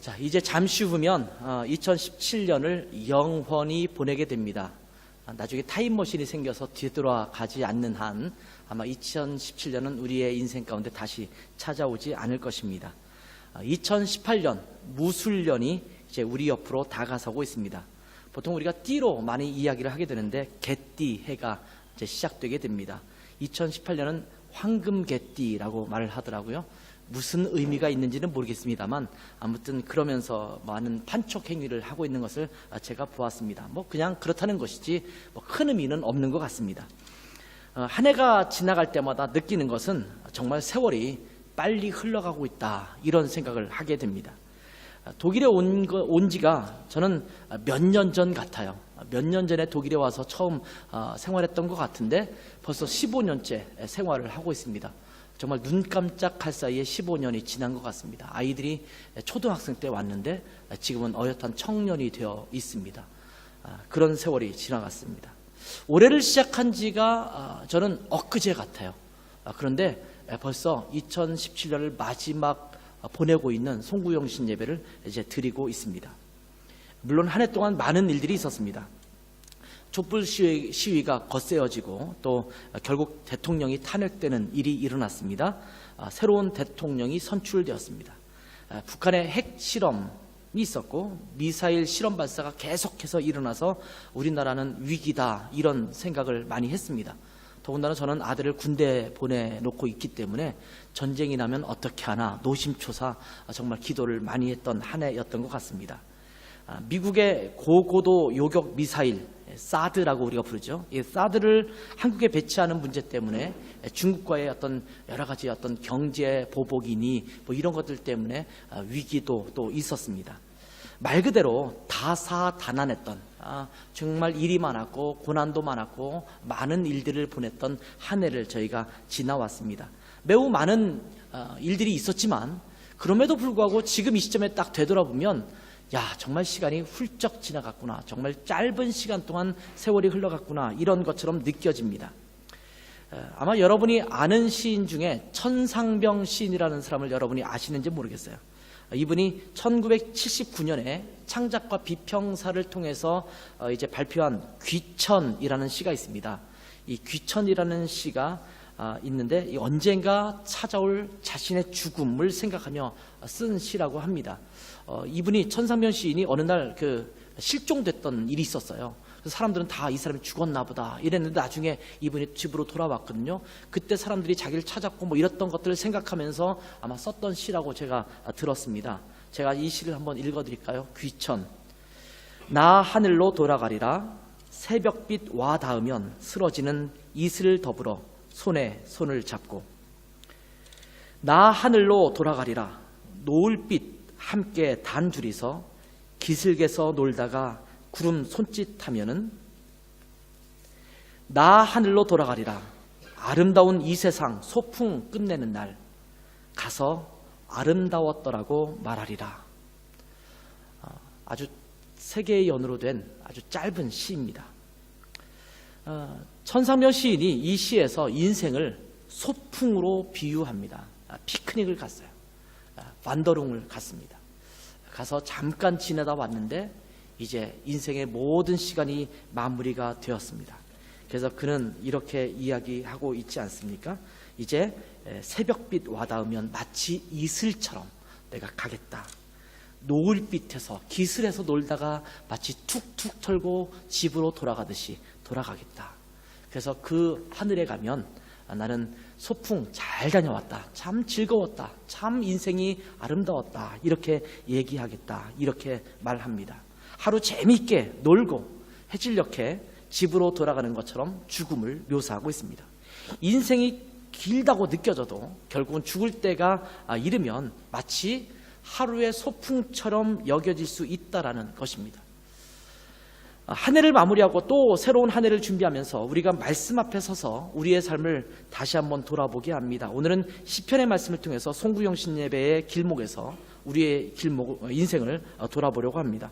자, 이제 잠시 후면 2017년을 영원히 보내게 됩니다. 아, 나중에 타임머신이 생겨서 뒤돌아가지 않는 한 아마 2017년은 우리의 인생 가운데 다시 찾아오지 않을 것입니다. 2018년 무술년이 이제 우리 옆으로 다가서고 있습니다. 보통 우리가 띠로 많이 이야기를 하게 되는데 개띠 해가 이제 시작되게 됩니다. 2018년은 황금 개띠라고 말을 하더라고요. 무슨 의미가 있는지는 모르겠습니다만 아무튼 그러면서 많은 판촉 행위를 하고 있는 것을 제가 보았습니다. 뭐 그냥 그렇다는 것이지 뭐 큰 의미는 없는 것 같습니다. 어, 한 해가 지나갈 때마다 느끼는 것은 정말 세월이 빨리 흘러가고 있다 이런 생각을 하게 됩니다. 아, 독일에 온, 거, 온 지가 저는 몇 년 전 같아요. 몇 년 전에 독일에 와서 처음 어, 생활했던 것 같은데 벌써 15년째 생활을 하고 있습니다. 정말 눈 깜짝할 사이에 15년이 지난 것 같습니다. 아이들이 초등학생 때 왔는데 지금은 어엿한 청년이 되어 있습니다. 아, 그런 세월이 지나갔습니다. 올해를 시작한 지가 아, 저는 엊그제 같아요. 아, 그런데 벌써 2017년을 마지막 보내고 있는 송구영신 예배를 이제 드리고 있습니다. 물론 한 해 동안 많은 일들이 있었습니다. 촛불 시위, 시위가 거세어지고 또 결국 대통령이 탄핵되는 일이 일어났습니다. 아, 새로운 대통령이 선출되었습니다. 아, 북한의 핵 실험이 있었고 미사일 실험 발사가 계속해서 일어나서 우리나라는 위기다 이런 생각을 많이 했습니다. 더군다나 저는 아들을 군대 보내놓고 있기 때문에 전쟁이 나면 어떻게 하나 노심초사 정말 기도를 많이 했던 한 해였던 것 같습니다. 아, 미국의 고고도 요격 미사일 사드라고 우리가 부르죠. 이 사드를 한국에 배치하는 문제 때문에 중국과의 어떤 여러 가지 어떤 경제 보복이니 뭐 이런 것들 때문에 아, 위기도 또 있었습니다. 말 그대로 다사다난했던 아, 정말 일이 많았고 고난도 많았고 많은 일들을 보냈던 한 해를 저희가 지나왔습니다. 매우 많은 어, 일들이 있었지만 그럼에도 불구하고 지금 이 시점에 딱 되돌아보면 야, 정말 시간이 훌쩍 지나갔구나. 정말 짧은 시간 동안 세월이 흘러갔구나. 이런 것처럼 느껴집니다. 아마 여러분이 아는 시인 중에 천상병 시인이라는 사람을 여러분이 아시는지 모르겠어요. 이분이 1979년에 창작과 비평사를 통해서 어, 이제 발표한 귀천이라는 시가 있습니다. 이 귀천이라는 시가 아, 있는데 언젠가 찾아올 자신의 죽음을 생각하며 쓴 시라고 합니다. 어, 이분이 천상면 시인이 어느 날 그 실종됐던 일이 있었어요. 그래서 사람들은 다 이 사람이 죽었나 보다 이랬는데 나중에 이분이 집으로 돌아왔거든요. 그때 사람들이 자기를 찾았고 뭐 이랬던 것들을 생각하면서 아마 썼던 시라고 제가 들었습니다. 제가 이 시를 한번 읽어드릴까요? 귀천. 나 하늘로 돌아가리라 새벽빛 와 닿으면 쓰러지는 이슬을 더불어 손에 손을 잡고 나 하늘로 돌아가리라. 노을빛 함께 단 둘이서 기슭에서 놀다가 구름 손짓하면은 나 하늘로 돌아가리라. 아름다운 이 세상 소풍 끝내는 날 가서 아름다웠더라고 말하리라. 어, 아주 세계의 연으로 된 아주 짧은 시입니다. 어, 천상명 시인이 이 시에서 인생을 소풍으로 비유합니다. 아, 피크닉을 갔어요. 완더롱을 갔습니다. 가서 잠깐 지내다 왔는데 이제 인생의 모든 시간이 마무리가 되었습니다. 그래서 그는 이렇게 이야기하고 있지 않습니까? 이제 새벽빛 와닿으면 마치 이슬처럼 내가 가겠다. 노을빛에서 기슬에서 놀다가 마치 툭툭 털고 집으로 돌아가듯이 돌아가겠다. 그래서 그 하늘에 가면 나는 소풍 잘 다녀왔다. 참 즐거웠다. 참 인생이 아름다웠다. 이렇게 얘기하겠다. 이렇게 말합니다. 하루 재미있게 놀고 해질녘에 집으로 돌아가는 것처럼 죽음을 묘사하고 있습니다. 인생이 길다고 느껴져도 결국은 죽을 때가 이르면 마치 하루의 소풍처럼 여겨질 수 있다라는 것입니다. 한 해를 마무리하고 또 새로운 한 해를 준비하면서 우리가 말씀 앞에 서서 우리의 삶을 다시 한번 돌아보게 합니다. 오늘은 시편의 말씀을 통해서 송구영 신예배의 길목에서 우리의 길목 인생을 돌아보려고 합니다.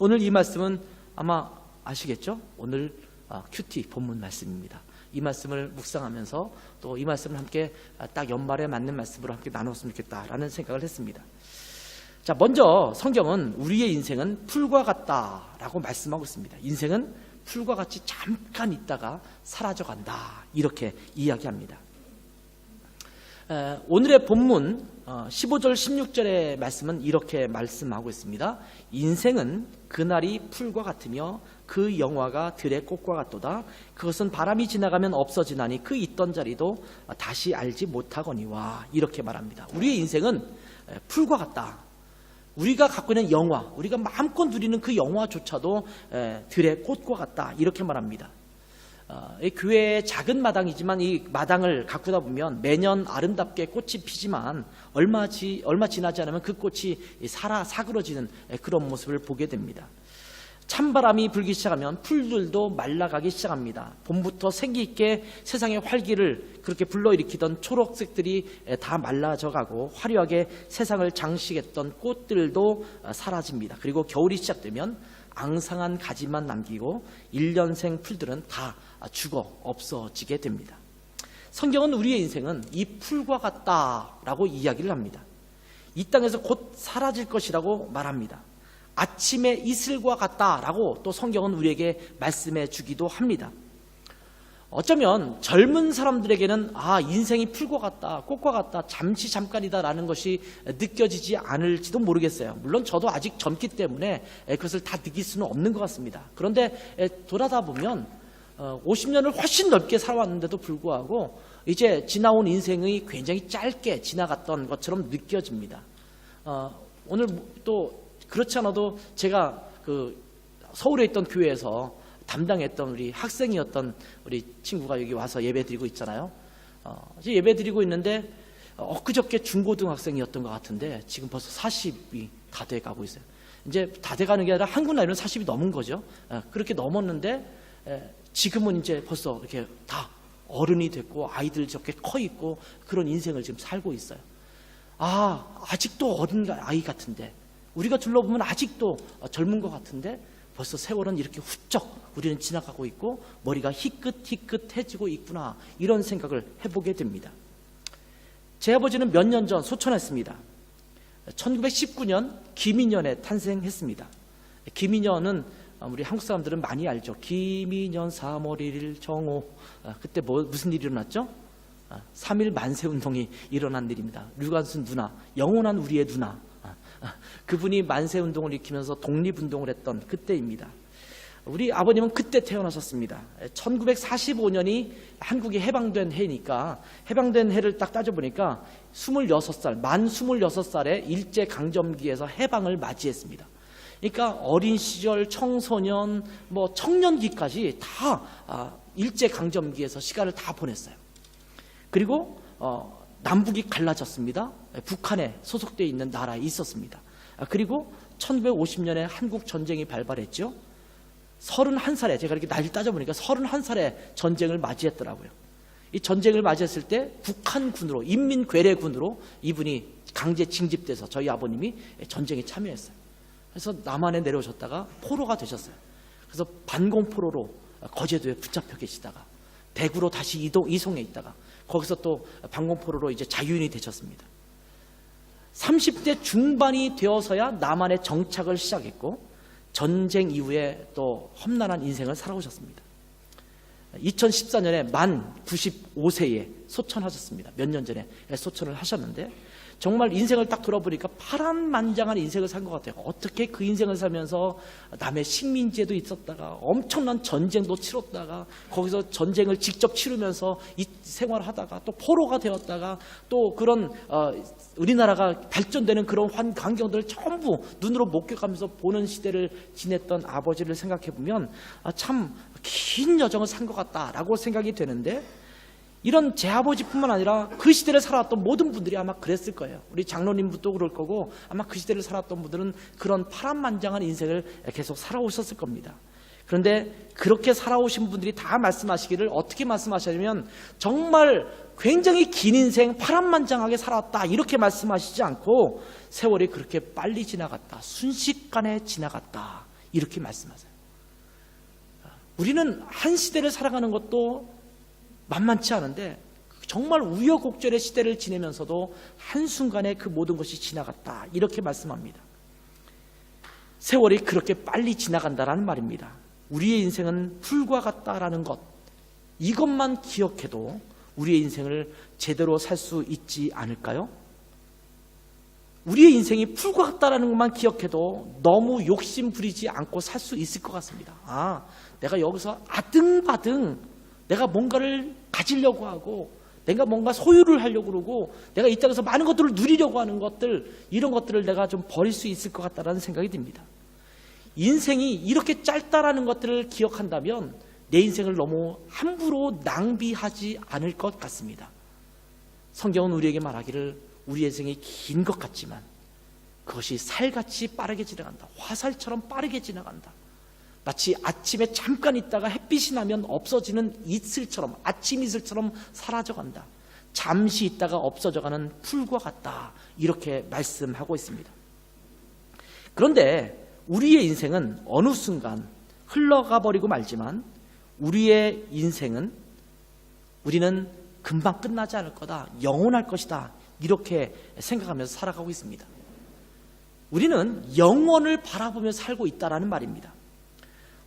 오늘 이 말씀은 아마 아시겠죠? 오늘 아, 큐티 본문 말씀입니다. 이 말씀을 묵상하면서 또 이 말씀을 함께 딱 연말에 맞는 말씀으로 함께 나눴으면 좋겠다라는 생각을 했습니다. 자, 먼저 성경은 우리의 인생은 풀과 같다라고 말씀하고 있습니다. 인생은 풀과 같이 잠깐 있다가 사라져 간다. 이렇게 이야기합니다. 에, 오늘의 본문 어, 15절 16절의 말씀은 이렇게 말씀하고 있습니다. 인생은 그날이 풀과 같으며 그 영화가 들의 꽃과 같도다. 그것은 바람이 지나가면 없어지나니 그 있던 자리도 다시 알지 못하거니와 이렇게 말합니다. 우리의 인생은 에, 풀과 같다. 우리가 갖고 있는 영화, 우리가 마음껏 누리는 그 영화조차도 에, 들의 꽃과 같다. 이렇게 말합니다. 어, 이 교회의 작은 마당이지만 이 마당을 가꾸다 보면 매년 아름답게 꽃이 피지만 얼마, 지, 얼마 지나지 않으면 그 꽃이 이 살아 사그러지는 에, 그런 모습을 보게 됩니다. 찬바람이 불기 시작하면 풀들도 말라가기 시작합니다. 봄부터 생기 있게 세상의 활기를 그렇게 불러일으키던 초록색들이 에, 다 말라져가고 화려하게 세상을 장식했던 꽃들도 어, 사라집니다. 그리고 겨울이 시작되면 앙상한 가지만 남기고 일년생 풀들은 다 죽어 없어지게 됩니다. 성경은 우리의 인생은 이 풀과 같다라고 이야기를 합니다. 이 땅에서 곧 사라질 것이라고 말합니다. 아침의 이슬과 같다라고 또 성경은 우리에게 말씀해 주기도 합니다. 어쩌면 젊은 사람들에게는 아 인생이 풀과 같다 꽃과 같다 잠시 잠깐이다라는 것이 느껴지지 않을지도 모르겠어요. 물론 저도 아직 젊기 때문에 그것을 다 느낄 수는 없는 것 같습니다. 그런데 돌아다 보면 50년을 훨씬 넓게 살아왔는데도 불구하고 이제 지나온 인생이 굉장히 짧게 지나갔던 것처럼 느껴집니다. 어, 오늘 또 그렇지 않아도 제가 그 서울에 있던 교회에서 담당했던 우리 학생이었던 우리 친구가 여기 와서 예배 드리고 있잖아요. 어, 예배 드리고 있는데 어, 엊그저께 중고등학생이었던 것 같은데 지금 벌써 40이 다 돼 가고 있어요. 이제 다 돼 가는 게 아니라 한국 나이로는 40이 넘은 거죠. 어, 그렇게 넘었는데 에, 지금은 이제 벌써 이렇게 다 어른이 됐고 아이들 저렇게 커 있고 그런 인생을 지금 살고 있어요. 아, 아직도 어린 아이 같은데 우리가 둘러보면 아직도 젊은 것 같은데 벌써 세월은 이렇게 훌쩍 우리는 지나가고 있고 머리가 희끗희끗해지고 있구나 이런 생각을 해보게 됩니다. 제 아버지는 몇 년 전 소천했습니다. 1919년 김인년에 탄생했습니다. 김인년은 우리 한국 사람들은 많이 알죠. 김인년 3월 1일 정오 아, 그때 뭐 무슨 일이 일어났죠? 3일 만세 운동이 일어난 일입니다. 류관순 누나, 영원한 우리의 누나. 그분이 만세 운동을 일으키면서 독립 운동을 했던 그때입니다. 우리 아버님은 그때 태어나셨습니다. 1945년이 한국이 해방된 해니까 해방된 해를 딱 따져보니까 26살, 만 26살에 일제 강점기에서 해방을 맞이했습니다. 그러니까 어린 시절, 청소년, 뭐 청년기까지 다 아, 일제 강점기에서 시간을 다 보냈어요. 그리고 어, 남북이 갈라졌습니다. 북한에 소속되어 있는 나라에 있었습니다. 아, 그리고 1950년에 한국 전쟁이 발발했죠. 31살에 제가 이렇게 나이 따져보니까 31살에 전쟁을 맞이했더라고요. 이 전쟁을 맞이했을 때 북한군으로 인민괴뢰군으로 이분이 강제 징집돼서 저희 아버님이 전쟁에 참여했어요. 그래서 남한에 내려오셨다가 포로가 되셨어요. 그래서 반공포로로 거제도에 붙잡혀 계시다가 대구로 다시 이동 이송해 있다가 거기서 또 반공포로로 이제 자유인이 되셨습니다. 30대 중반이 되어서야 남한에 정착을 시작했고 전쟁 이후에 또 험난한 인생을 살아오셨습니다. 2014년에 만 95세에 소천하셨습니다. 몇 년 전에 소천을 하셨는데 정말 인생을 딱 돌아보니까 파란만장한 인생을 산 것 같아요. 어떻게 그 인생을 살면서 남의 식민지에도 있었다가 엄청난 전쟁도 치렀다가 거기서 전쟁을 직접 치르면서 이 생활을 하다가 또 포로가 되었다가 또 그런 어, 우리나라가 발전되는 그런 환, 광경들을 전부 눈으로 목격하면서 보는 시대를 지냈던 아버지를 생각해 보면 아, 참긴 여정을 산 것 같다라고 생각이 되는데 이런 제 아버지뿐만 아니라 그 시대를 살아왔던 모든 분들이 아마 그랬을 거예요. 우리 장로님도 그럴 거고 아마 그 시대를 살았던 분들은 그런 파란만장한 인생을 계속 살아오셨을 겁니다. 그런데 그렇게 살아오신 분들이 다 말씀하시기를 어떻게 말씀하시냐면 정말 굉장히 긴 인생 파란만장하게 살았다 이렇게 말씀하시지 않고 세월이 그렇게 빨리 지나갔다 순식간에 지나갔다 이렇게 말씀하세요. 우리는 한 시대를 살아가는 것도 만만치 않은데 정말 우여곡절의 시대를 지내면서도 한순간에 그 모든 것이 지나갔다. 이렇게 말씀합니다. 세월이 그렇게 빨리 지나간다라는 말입니다. 우리의 인생은 풀과 같다라는 것. 이것만 기억해도 우리의 인생을 제대로 살 수 있지 않을까요? 우리의 인생이 풀과 같다라는 것만 기억해도 너무 욕심 부리지 않고 살 수 있을 것 같습니다. 아, 내가 여기서 아등바등 내가 뭔가를 가지려고 하고 내가 뭔가 소유를 하려고 그러고 내가 이 땅에서 많은 것들을 누리려고 하는 것들 이런 것들을 내가 좀 버릴 수 있을 것 같다라는 생각이 듭니다. 인생이 이렇게 짧다라는 것들을 기억한다면 내 인생을 너무 함부로 낭비하지 않을 것 같습니다. 성경은 우리에게 말하기를 우리 인생이 긴 것 같지만 그것이 살같이 빠르게 지나간다. 화살처럼 빠르게 지나간다. 마치 아침에 잠깐 있다가 햇빛이 나면 없어지는 이슬처럼 아침 이슬처럼 사라져간다. 잠시 있다가 없어져가는 풀과 같다. 이렇게 말씀하고 있습니다. 그런데 우리의 인생은 어느 순간 흘러가 버리고 말지만 우리의 인생은 우리는 금방 끝나지 않을 거다. 영원할 것이다. 이렇게 생각하면서 살아가고 있습니다. 우리는 영원을 바라보며 살고 있다라는 말입니다.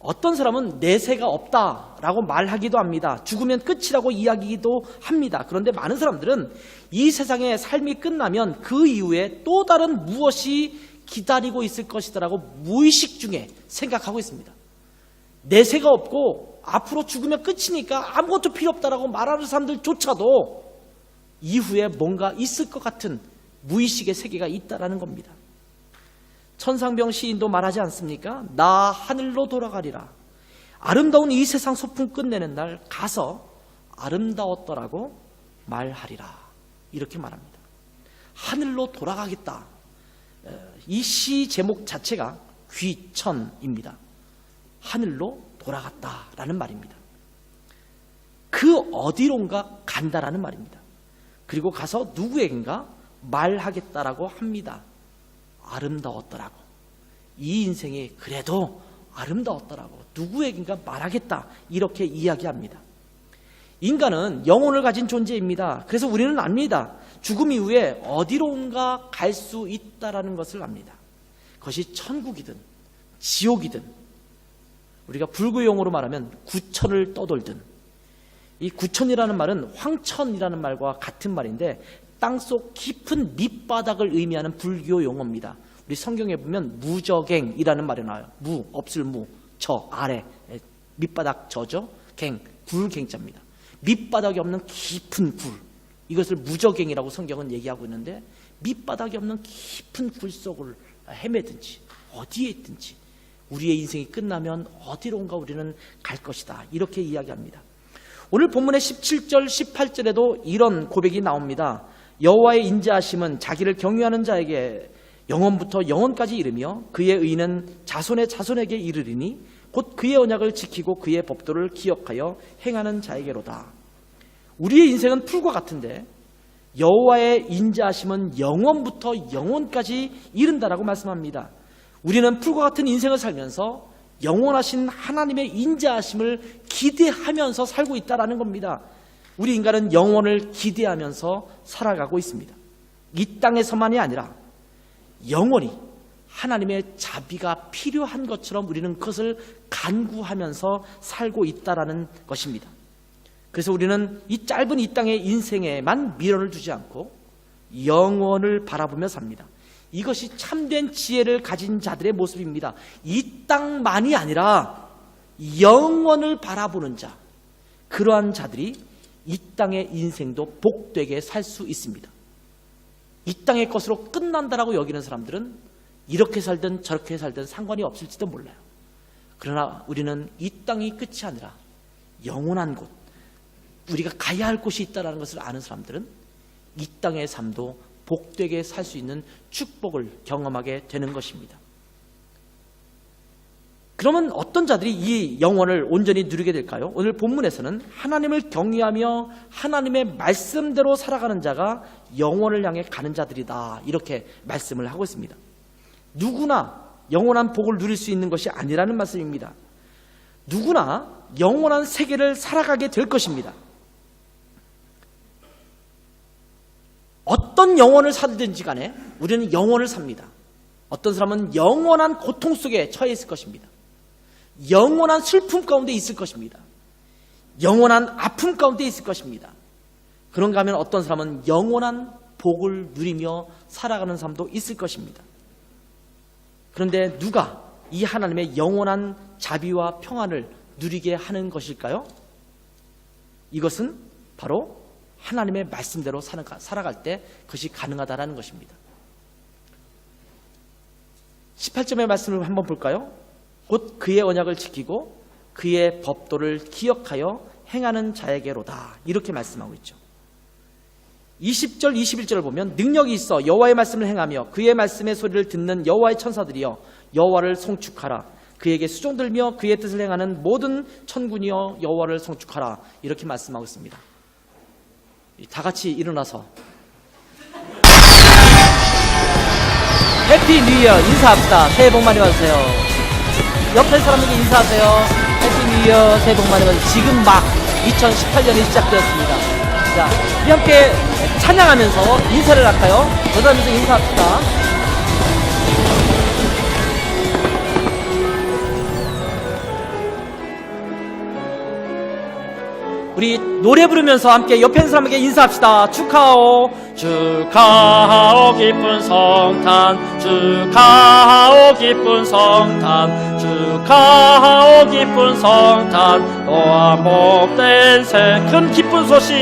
어떤 사람은 내세가 없다라고 말하기도 합니다. 죽으면 끝이라고 이야기도 합니다. 그런데 많은 사람들은 이 세상의 삶이 끝나면 그 이후에 또 다른 무엇이 기다리고 있을 것이다라고 무의식 중에 생각하고 있습니다. 내세가 없고 앞으로 죽으면 끝이니까 아무것도 필요 없다라고 말하는 사람들조차도 이후에 뭔가 있을 것 같은 무의식의 세계가 있다라는 겁니다. 천상병 시인도 말하지 않습니까? 나 하늘로 돌아가리라. 아름다운 이 세상 소풍 끝내는 날 가서 아름다웠더라고 말하리라. 이렇게 말합니다. 하늘로 돌아가겠다. 이 시 제목 자체가 귀천입니다. 하늘로 돌아갔다라는 말입니다. 그 어디론가 간다라는 말입니다. 그리고 가서 누구에겐가 말하겠다라고 합니다. 아름다웠더라고. 이 인생이 그래도 아름다웠더라고. 누구에겐가 말하겠다. 이렇게 이야기합니다. 인간은 영혼을 가진 존재입니다. 그래서 우리는 압니다. 죽음 이후에 어디론가 갈 수 있다라는 것을 압니다. 그것이 천국이든 지옥이든 우리가 불교 용어로 말하면 구천을 떠돌든 이 구천이라는 말은 황천이라는 말과 같은 말인데 땅속 깊은 밑바닥을 의미하는 불교 용어입니다. 우리 성경에 보면 무저갱이라는 말이 나와요. 무, 없을 무, 저, 아래, 밑바닥 저죠? 갱, 굴갱자입니다. 밑바닥이 없는 깊은 굴. 이것을 무저갱이라고 성경은 얘기하고 있는데 밑바닥이 없는 깊은 굴 속을 헤매든지 어디에 있든지 우리의 인생이 끝나면 어디론가 우리는 갈 것이다. 이렇게 이야기합니다. 오늘 본문의 17절, 18절에도 이런 고백이 나옵니다. 여호와의 인자하심은 자기를 경유하는 자에게 영원부터 영원까지 이르며 그의 의는 자손의 자손에게 이르리니 곧 그의 언약을 지키고 그의 법도를 기억하여 행하는 자에게로다. 우리의 인생은 풀과 같은데 여호와의 인자하심은 영원부터 영원까지 이른다라고 말씀합니다. 우리는 풀과 같은 인생을 살면서 영원하신 하나님의 인자하심을 기대하면서 살고 있다라는 겁니다. 우리 인간은 영원을 기대하면서 살아가고 있습니다. 이 땅에서만이 아니라 영원히 하나님의 자비가 필요한 것처럼 우리는 그것을 간구하면서 살고 있다라는 것입니다. 그래서 우리는 이 짧은 이 땅의 인생에만 미련을 두지 않고 영원을 바라보며 삽니다. 이것이 참된 지혜를 가진 자들의 모습입니다. 이 땅만이 아니라 영원을 바라보는 자, 그러한 자들이 이 땅의 인생도 복되게 살 수 있습니다. 이 땅의 것으로 끝난다라고 여기는 사람들은 이렇게 살든 저렇게 살든 상관이 없을지도 몰라요. 그러나 우리는 이 땅이 끝이 아니라 영원한 곳, 우리가 가야 할 곳이 있다는 것을 아는 사람들은 이 땅의 삶도 복되게 살 수 있는 축복을 경험하게 되는 것입니다. 그러면 어떤 자들이 이 영혼을 온전히 누리게 될까요? 오늘 본문에서는 하나님을 경외하며 하나님의 말씀대로 살아가는 자가 영혼을 향해 가는 자들이다. 이렇게 말씀을 하고 있습니다. 누구나 영원한 복을 누릴 수 있는 것이 아니라는 말씀입니다. 누구나 영원한 세계를 살아가게 될 것입니다. 어떤 영혼을 살든지 간에 우리는 영혼을 삽니다. 어떤 사람은 영원한 고통 속에 처해 있을 것입니다. 영원한 슬픔 가운데 있을 것입니다. 영원한 아픔 가운데 있을 것입니다. 그런가 하면 어떤 사람은 영원한 복을 누리며 살아가는 사람도 있을 것입니다. 그런데 누가 이 하나님의 영원한 자비와 평안을 누리게 하는 것일까요? 이것은 바로 하나님의 말씀대로 살아갈 때 그것이 가능하다라는 것입니다. 18점의 말씀을 한번 볼까요? 곧 그의 언약을 지키고 그의 법도를 기억하여 행하는 자에게로다. 이렇게 말씀하고 있죠. 20절, 21절을 보면 능력이 있어 여호와의 말씀을 행하며 그의 말씀의 소리를 듣는 여호와의 천사들이여 여호와를 송축하라. 그에게 수종들며 그의 뜻을 행하는 모든 천군이여 여호와를 송축하라. 이렇게 말씀하고 있습니다. 다 같이 일어나서 해피 뉴 이어 인사합시다. 새해 복 많이 받으세요. 옆에 사람에게 인사하세요. 해피 뉴 이어 새해 복 많이 받으세요. 지금 막 2018년이 시작되었습니다. 자, 함께 찬양하면서 인사를 할까요? 그러면서 인사합시다. 우리 노래 부르면서 함께 옆에 있는 사람에게 인사합시다. 축하하오. 축하하오 기쁜 성탄. 축하하오 기쁜 성탄. 축하하오 기쁜 성탄. 또한 복된 새큰 기쁜 소식.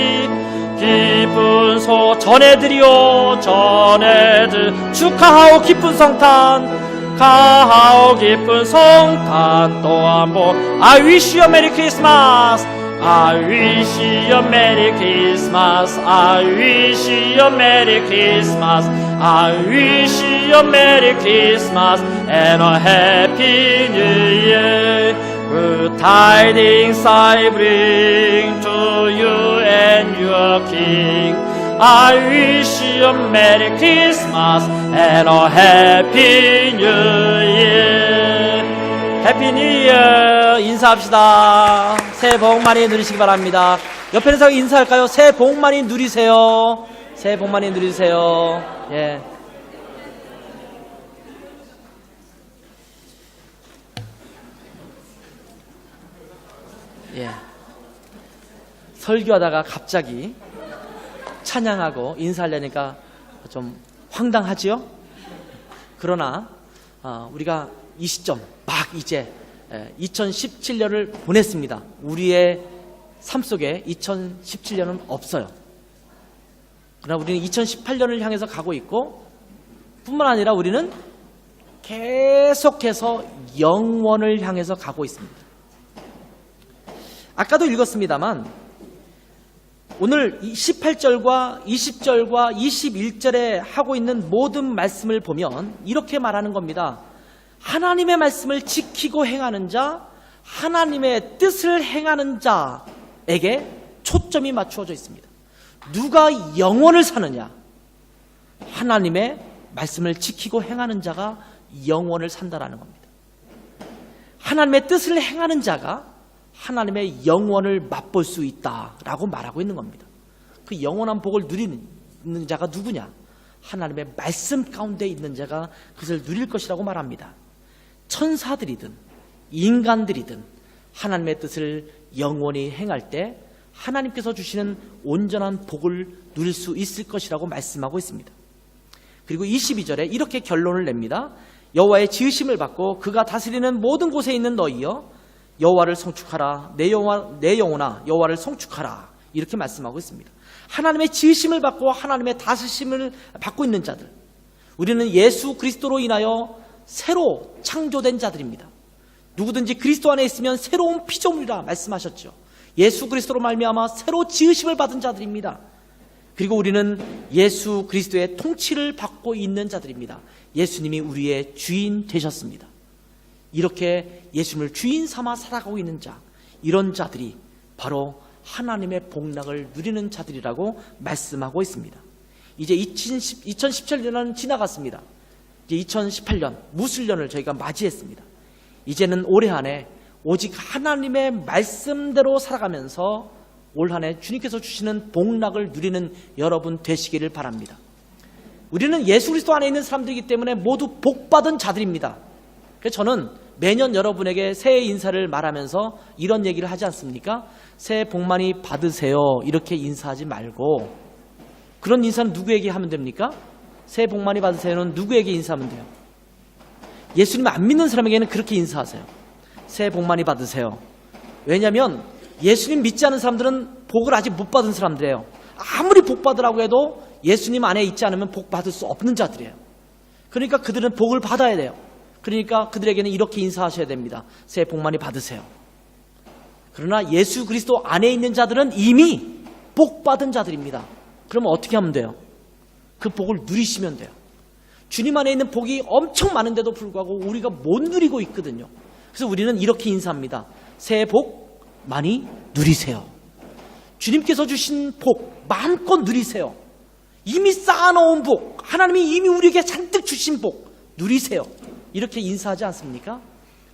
기쁜 소 전해드리오 전해드. 축하하오 기쁜 성탄. 가하오 기쁜 성탄. 또한 복 I wish you a Merry Christmas I wish you a Merry Christmas. I wish you a Merry Christmas. I wish you a Merry Christmas and a Happy New Year. Good tidings I bring to you and your King. I wish you a Merry Christmas and a Happy New Year. 해피 뉴 이어 인사합시다. 새해 복 많이 누리시기 바랍니다. 옆에 있는 사람 인사할까요? 새해 복 많이 누리세요. 새해 복 많이 누리세요. 예. 예. 설교하다가 갑자기 찬양하고 인사하려니까 좀 황당하지요? 그러나 아, 우리가 이 시점 막 이제 2017년을 보냈습니다. 우리의 삶 속에 2017년은 없어요. 그러나 우리는 2018년을 향해서 가고 있고 뿐만 아니라 우리는 계속해서 영원을 향해서 가고 있습니다. 아까도 읽었습니다만 오늘 18절과 20절과 21절에 하고 있는 모든 말씀을 보면 이렇게 말하는 겁니다. 하나님의 말씀을 지키고 행하는 자, 하나님의 뜻을 행하는 자에게 초점이 맞추어져 있습니다. 누가 영원을 사느냐? 하나님의 말씀을 지키고 행하는 자가 영원을 산다라는 겁니다. 하나님의 뜻을 행하는 자가 하나님의 영원을 맛볼 수 있다라고 말하고 있는 겁니다. 그 영원한 복을 누리는 자가 누구냐? 하나님의 말씀 가운데 있는 자가 그것을 누릴 것이라고 말합니다. 천사들이든 인간들이든 하나님의 뜻을 영원히 행할 때 하나님께서 주시는 온전한 복을 누릴 수 있을 것이라고 말씀하고 있습니다. 그리고 22절에 이렇게 결론을 냅니다. 여호와의 지으심을 받고 그가 다스리는 모든 곳에 있는 너희여 여호와를 송축하라 내 영혼 내 영혼아 여호와를 송축하라 이렇게 말씀하고 있습니다. 하나님의 지으심을 받고 하나님의 다스림을 받고 있는 자들 우리는 예수 그리스도로 인하여 새로 창조된 자들입니다. 누구든지 그리스도 안에 있으면 새로운 피조물이라 말씀하셨죠. 예수 그리스도로 말미암아 새로 지으심을 받은 자들입니다. 그리고 우리는 예수 그리스도의 통치를 받고 있는 자들입니다. 예수님이 우리의 주인 되셨습니다. 이렇게 예수님을 주인 삼아 살아가고 있는 자, 이런 자들이 바로 하나님의 복락을 누리는 자들이라고 말씀하고 있습니다. 이제 2010, 2017년은 지나갔습니다. 이제 2018년 무술년을 저희가 맞이했습니다. 이제는 올해 안에 오직 하나님의 말씀대로 살아가면서 올 한 해 주님께서 주시는 복락을 누리는 여러분 되시기를 바랍니다. 우리는 예수 그리스도 안에 있는 사람들이기 때문에 모두 복받은 자들입니다. 그래서 저는 매년 여러분에게 새해 인사를 말하면서 이런 얘기를 하지 않습니까? 새해 복 많이 받으세요. 이렇게 인사하지 말고 그런 인사는 누구에게 하면 됩니까? 새해 복 많이 받으세요는 누구에게 인사하면 돼요? 예수님 안 믿는 사람에게는 그렇게 인사하세요. 새해 복 많이 받으세요. 왜냐하면 예수님 믿지 않은 사람들은 복을 아직 못 받은 사람들이에요. 아무리 복 받으라고 해도 예수님 안에 있지 않으면 복 받을 수 없는 자들이에요. 그러니까 그들은 복을 받아야 돼요. 그러니까 그들에게는 이렇게 인사하셔야 됩니다. 새해 복 많이 받으세요. 그러나 예수 그리스도 안에 있는 자들은 이미 복 받은 자들입니다. 그러면 어떻게 하면 돼요? 그 복을 누리시면 돼요. 주님 안에 있는 복이 엄청 많은데도 불구하고 우리가 못 누리고 있거든요. 그래서 우리는 이렇게 인사합니다. 새해 복 많이 누리세요. 주님께서 주신 복 마음껏 누리세요. 이미 쌓아놓은 복, 하나님이 이미 우리에게 잔뜩 주신 복 누리세요. 이렇게 인사하지 않습니까?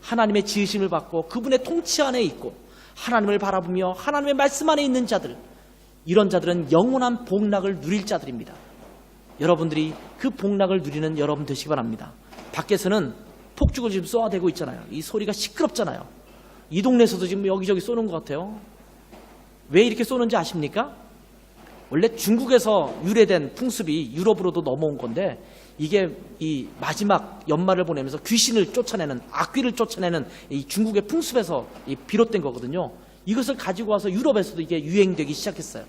하나님의 지으심을 받고 그분의 통치 안에 있고 하나님을 바라보며 하나님의 말씀 안에 있는 자들 이런 자들은 영원한 복락을 누릴 자들입니다. 여러분들이 그 복락을 누리는 여러분 되시기 바랍니다. 밖에서는 폭죽을 지금 쏘아대고 있잖아요. 이 소리가 시끄럽잖아요. 이 동네에서도 지금 여기저기 쏘는 것 같아요. 왜 이렇게 쏘는지 아십니까? 원래 중국에서 유래된 풍습이 유럽으로도 넘어온 건데 이게 이 마지막 연말을 보내면서 귀신을 쫓아내는 악귀를 쫓아내는 이 중국의 풍습에서 이 비롯된 거거든요. 이것을 가지고 와서 유럽에서도 이게 유행되기 시작했어요.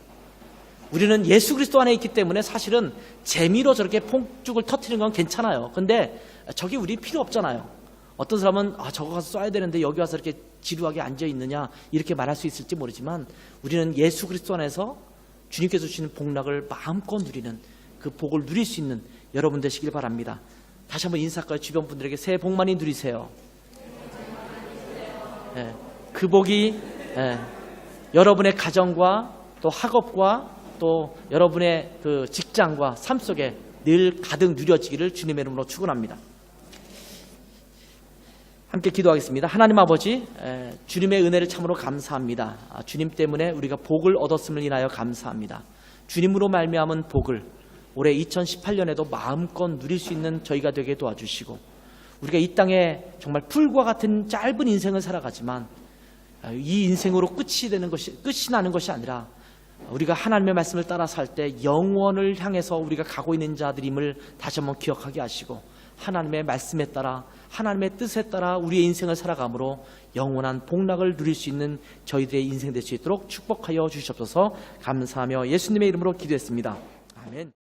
우리는 예수 그리스도 안에 있기 때문에 사실은 재미로 저렇게 폭죽을 터트리는 건 괜찮아요. 근데 저게 우리 필요 없잖아요. 어떤 사람은 아 저거 가서 쏴야 되는데 여기 와서 이렇게 지루하게 앉아 있느냐 이렇게 말할 수 있을지 모르지만 우리는 예수 그리스도 안에서 주님께서 주시는 복락을 마음껏 누리는 그 복을 누릴 수 있는 여러분 되시길 바랍니다. 다시 한번 인사까지 주변 분들에게 새해 복 많이 누리세요. 예, 그 복이 예, 여러분의 가정과 또 학업과 또 여러분의 그 직장과 삶 속에 늘 가득 누려지기를 주님의 이름으로 축원합니다. 함께 기도하겠습니다. 하나님 아버지, 에, 주님의 은혜를 참으로 감사합니다. 아, 주님 때문에 우리가 복을 얻었음을 인하여 감사합니다. 주님으로 말미암은 복을 올해 2018년에도 마음껏 누릴 수 있는 저희가 되게 도와주시고 우리가 이 땅에 정말 풀과 같은 짧은 인생을 살아가지만 아, 이 인생으로 끝이 되는 것이 끝이 나는 것이 아니라 우리가 하나님의 말씀을 따라 살 때 영원을 향해서 우리가 가고 있는 자들임을 다시 한번 기억하게 하시고 하나님의 말씀에 따라 하나님의 뜻에 따라 우리의 인생을 살아감으로 영원한 복락을 누릴 수 있는 저희들의 인생 될 수 있도록 축복하여 주시옵소서 감사하며 예수님의 이름으로 기도했습니다. 아멘.